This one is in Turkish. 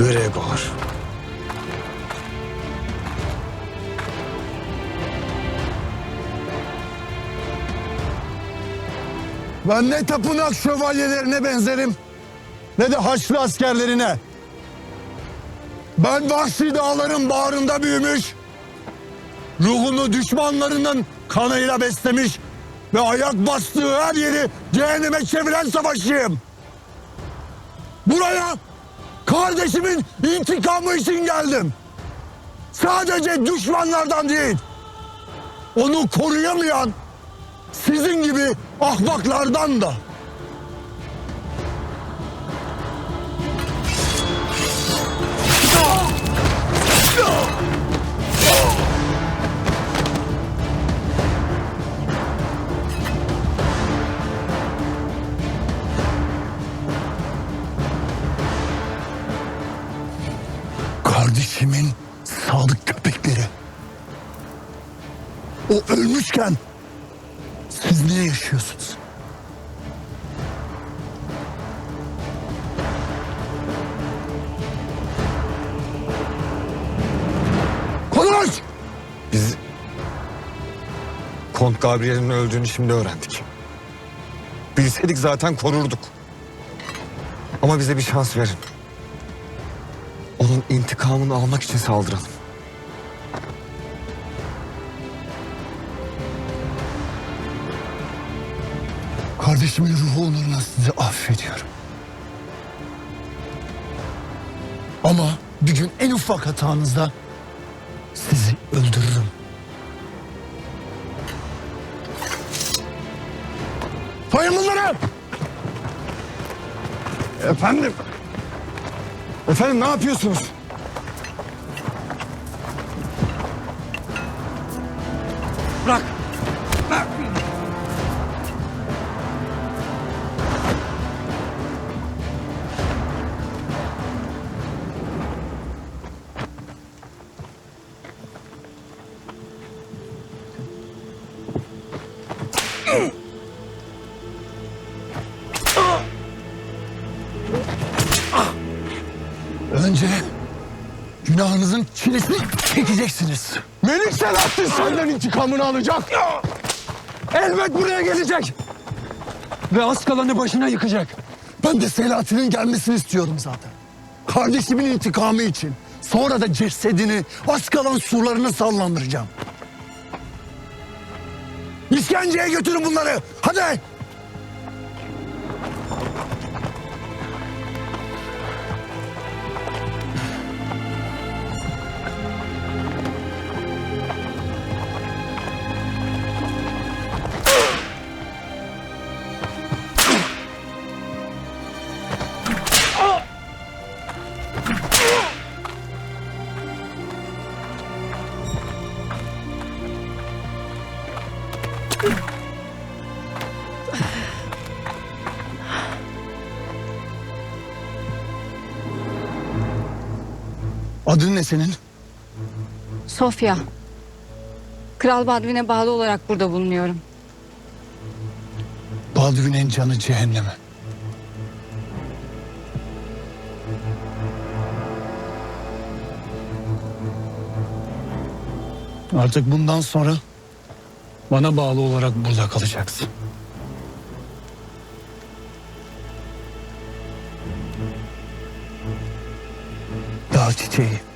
Gregor. Ben ne tapınak şövalyelerine benzerim ne de Haçlı askerlerine. Ben vahşi dağların bağrında büyümüş, ruhunu düşmanlarının kanıyla beslemiş ve ayak bastığı her yeri cehenneme çeviren savaşçıyım. Buraya kardeşimin intikamı için geldim. Sadece düşmanlardan değil, onu koruyamayan sizin gibi ahmaklardan da. O ölmüşken siz niye yaşıyorsunuz? Konuş! Biz Kont Gabriel'in öldüğünü şimdi öğrendik. Bilseydik zaten korurduk. Ama bize bir şans verin. Onun intikamını almak için saldıralım. Kardeşimin ruhu onuruna sizi affediyorum. Ama bir gün en ufak hatanızda sizi öldürürüm. Sayın bunları! Efendim? Efendim ne yapıyorsunuz? Bırak. Önce günahınızın çilesini çekeceksiniz. Melik Selahattin senden intikamını alacak. Elbet buraya gelecek. Ve az kalanı başına yıkacak. Ben de Selahattin'in gelmesini istiyorum zaten. Kardeşimin intikamı için. Sonra da cesedini az kalan surlarına sallandıracağım. İskenceye götürün bunları. Hadi. Adın ne senin? Sofya. Kral Badvin'e bağlı olarak burada bulunuyorum. Baldwin'in canı cehenneme. Artık bundan sonra bana bağlı olarak burada kalacaksın. Dağ çiçeği.